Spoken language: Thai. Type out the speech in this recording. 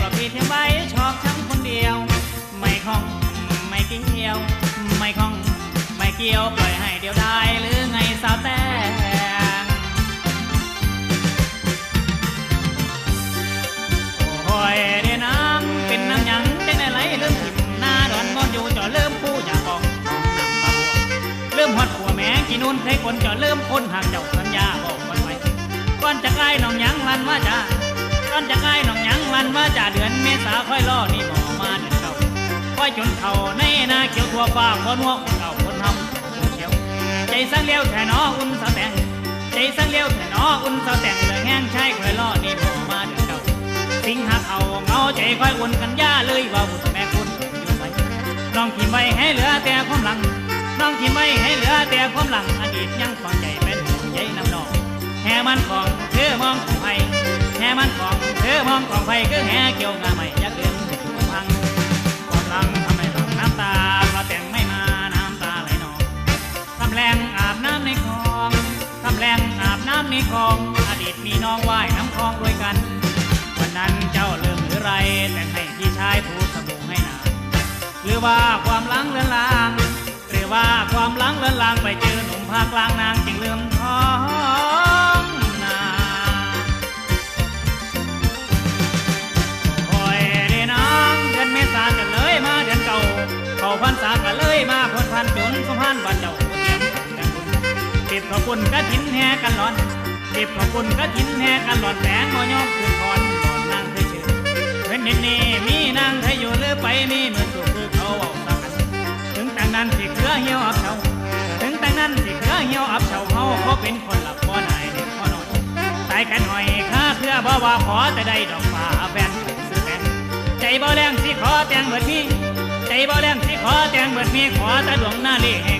ประพีทิ้งไว้ชอบทั้งคนเดียว ไม่คล้องไม่เกี่ยว ไม่คล้องไม่เกี่ยวปล่อยให้เดียวได้หรือไงสาวแต่โอยเดน้ำเป็นน้ำยังเป็นอะไเริ่มหิมหน้าดอนมอนดูจอเริ่มผู้อยากออกเริ่มหอดผัวแม่กินนุ่นให้คนจะเริ่มคนหางเจ้าสัญญาบอกมันไว้ก่อนจะใกล้น้องยังมันว่าจะ อนจะใกล้น้องยังวันว่าจะเดือนเมษาค่อยล่อนี่หมอมาเดือนเก่าค่อยจนเขาในนาเขียวทั่วฟ้าคนหัวคนเก่าคนทำคนเขียว ใจสังเลี้ยวแท่นออุ่นสาวแต่งใจสังเลี้ยวแท่นออุ่นสาวแต่งเลือแห้งใช้ค่อยล่อนี่หมอมาเดือนเก่าสิงหาเขาเงาใจค่อยอุ่นกันย่าเลยว่าบุญแม่คุณอยู่ไปน้องทิมไว้ให้เหลือแต่ความหลังน้องทิมไว้ให้เหลือแต่ความหลังอดีตยังฝังใจเป็นห่วงใยน้ำนองแห่มันของเธอ มันของเธอมองของไผคือแห่เกี่ยวงาใหม่ยักเดินถึงพังความหลังทำให้หลังน้ำตาพระแต่งไม่มาน้ำตาไหลนองทำแรงอาบน้ำในคลองทำแรงอาบน้ำในคลอง อดีตมีน้องว่ายน้ำคลองด้วยกัน วันนั้นเจ้าลืมหรือไรแต่งให้พี่ชายพูดสบู่ให้นานหรือว่าความหลังเลือนลาง หรือว่าความหลังเลือนลางไปเจอหนุ่มภาคกลางนางจึงลืมท้อาพันษากันเลยมาพนพันจนสมพันวันเจ้าผู้เตรียมกันบุญเก็บขอบคุณกระถินแห่กันหลอนเก็บขอบคุณกระถินแห่กันหลอนแสงมอยอมคืนพรหลอนนางเธอชื่อเนเห็นนี่มีนางเธออยู่หรือไปมีเหมือนถูกคือเขาเอาสักันถึงแต่งนั้นสิเครือเหี่ยวอับเฉาถึงแต่งนั้นสิเครือเหี่ยวอับเฉาเฮาเขาเป็นคนหลับบ่อนายเด็กพ่อนอยตายกันหอยข้าเครือบ่ว่าขอแต่ได้ดอกฟ้าแฟนซื้อแฟนใจบ่แรงสิขอแต่งเบิดมี ใจบ่แรงสิขอแต่งเบิดมีขอตาหลวงหน้าเล่